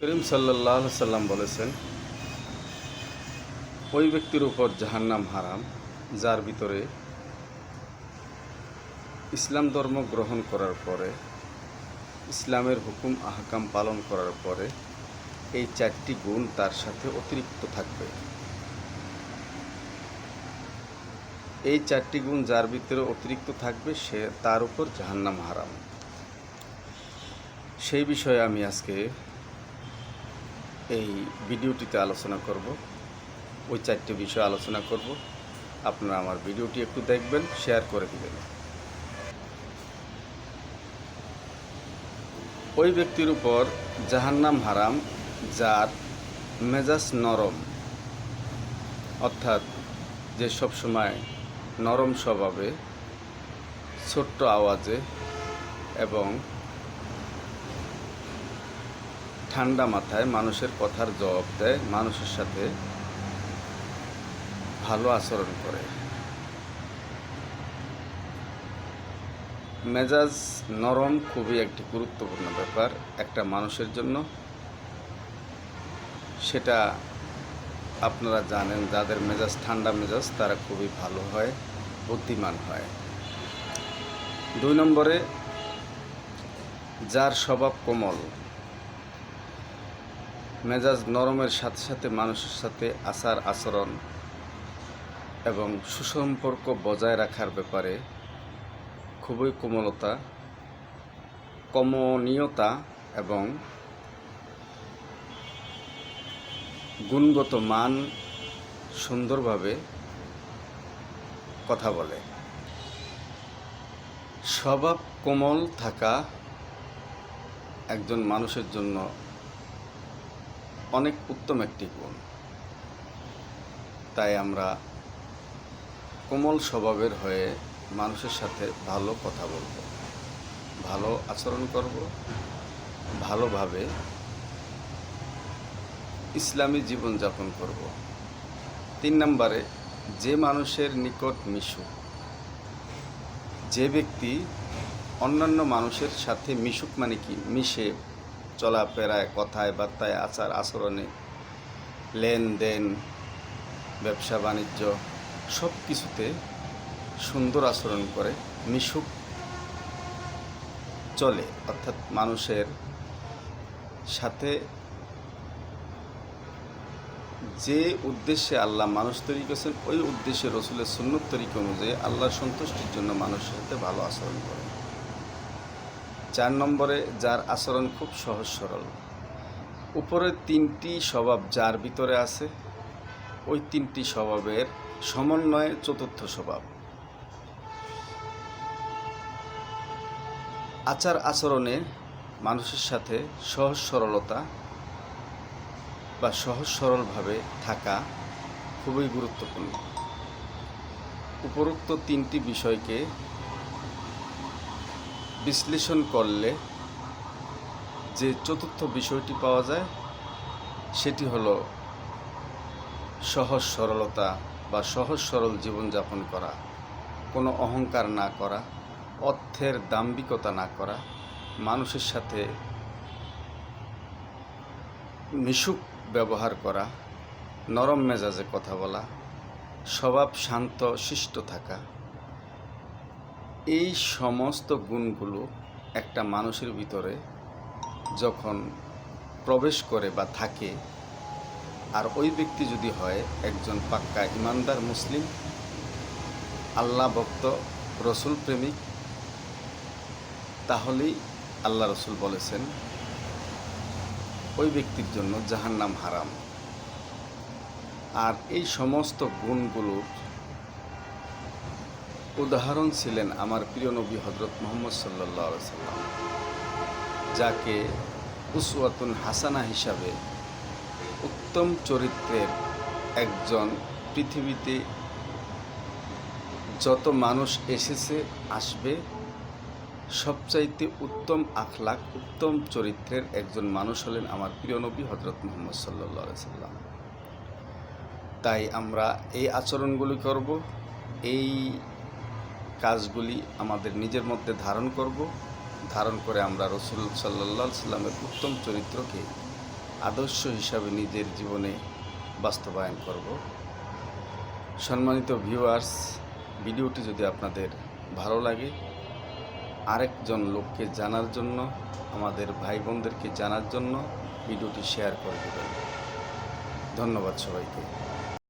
করিম সাল্লাহ সাল্লাম বলেছেন, ওই ব্যক্তির উপর জাহান্নাম হারাম, যার ভিতরে ইসলাম ধর্ম গ্রহণ করার পরে, ইসলামের হুকুম, আহকাম পালন করার পরে এই চারটি গুণ তার সাথে অতিরিক্ত থাকবে। এই চারটি গুণ যার ভিতরে অতিরিক্ত থাকবে, সে তার উপর জাহান্নাম হারাম। সেই বিষয়ে আমি আজকে এই ভিডিওটিতে আলোচনা করব। ওই চারটি বিষয় আলোচনা করব। আপনারা আমার ভিডিওটি একটু দেখবেন, শেয়ার করে দিবেন। ওই ব্যক্তির উপর জাহান্নাম হারাম, যার মেজাজ নরম, অর্থাৎ যে সব সময় নরম স্বভাবে, ছোট্ট আওয়াজে এবং ঠান্ডা মাথায় মানুষের কথার জবাব দেয়, মানুষের সাথে ভালো আচরণ করে। মেজাজ নরম খুবই একটি গুরুত্বপূর্ণ ব্যাপার একটা মানুষের জন্য। সেটা আপনারা জানেন, যাদের মেজাজ ঠান্ডা মেজাজ, তারা খুবই ভালো হয়, বুদ্ধিমান হয়। দুই নম্বরে, যার স্বভাব কোমল মেজাজ নরমের সাথে সাথে মানুষের সাথে আচার আচরণ এবং সুসম্পর্ক বজায় রাখার ব্যাপারে খুবই কোমলতা, কমনীয়তা এবং গুণগত মান সুন্দরভাবে কথা বলে। স্বভাব কোমল থাকা একজন মানুষের জন্য অনেক উত্তম একটি গুণ। তাই আমরা কোমল স্বভাবের হয়ে মানুষের সাথে ভালো কথা বলব, ভালো আচরণ করব, ভালোভাবে ইসলামী জীবনযাপন করব। তিন নম্বরে, যে মানুষের নিকট মিশু যে ব্যক্তি অন্যান্য মানুষের সাথে মিশুক মানে কি? মিশে চলাফেরায় কথায় বার্তায় আচার আচরণে লেনদেন, ব্যবসা, বাণিজ্য সব কিছুতে সুন্দর আচরণ করে, মিশুক চলে। অর্থাৎ মানুষের সাথে যে উদ্দেশ্যে আল্লাহ মানুষ তৈরি করেছেন, ওই উদ্দেশ্যে রসুলের সুন্নত তরিকা অনুযায়ী আল্লাহর সন্তুষ্টির জন্য মানুষের সাথে ভালো আচরণ করে। চার নম্বরে যার আচরণ খুব সহজ সরল। উপরের তিনটি স্বভাব যার ভিতরে আছে, ওই তিনটি স্বভাবের সমন্বয়ে চতুর্থ স্বভাব। আচার আচরণে মানুষের সাথে সহজ সরলতা বা সহজ সরলভাবে থাকা খুবই গুরুত্বপূর্ণ। উপরোক্ত তিনটি বিষয়কে বিশ্লেষণ করলে যে চতুর্থ বিষয়টি পাওয়া যায়, সেটি হলো সহজ সরলতা বা সহজ সরল জীবনযাপন করা, কোনো অহংকার না করা, অর্থের দাম্ভিকতা না করা, মানুষের সাথে মিশুক ব্যবহার করা, নরম মেজাজে কথা বলা, স্বভাব শান্ত, শিষ্ট থাকা এই সমস্ত গুণগুলো একটা মানুষের ভিতরে যখন প্রবেশ করে বা থাকে, আর ওই ব্যক্তি যদি হয় একজন পাক্কা ইমানদার মুসলিম, আল্লাহ ভক্ত, রসুল প্রেমিক, তাহলেই আল্লাহ রসুল বলেছেন, ওই ব্যক্তির জন্য জাহান্নাম হারাম। আর এই সমস্ত গুণগুলোর উদাহরণ ছিলেন আমার প্রিয় নবী হজরত মোহাম্মদ সাল্লাহ সাল্লাম, যাকে উসওয়াতুন হাসানা হিসাবে উত্তম চরিত্রের একজন পৃথিবীতে যত মানুষ এসেছে, আসবে, সবচাইতে উত্তম আখলাক, উত্তম চরিত্রের একজন মানুষ হলেন আমার প্রিয় নবী হজরত মোহাম্মদ সাল্লাহ সাল্লাম। তাই আমরা এই আচরণগুলি করব, এই কাজগুলি আমাদের নিজের মধ্যে ধারণ করব। ধারণ করে আমরা রসুল সাল্লাহ সাল্লামের উত্তম চরিত্রকে আদর্শ হিসাবে নিজের জীবনে বাস্তবায়ন করব। সম্মানিত ভিউয়ার্স ভিডিওটি যদি আপনাদের ভালো লাগে, আরেকজন লোককে জানার জন্য, আমাদের ভাই বোনদেরকে জানার জন্য ভিডিওটি শেয়ার করে দেবেন। ধন্যবাদ সবাইকে।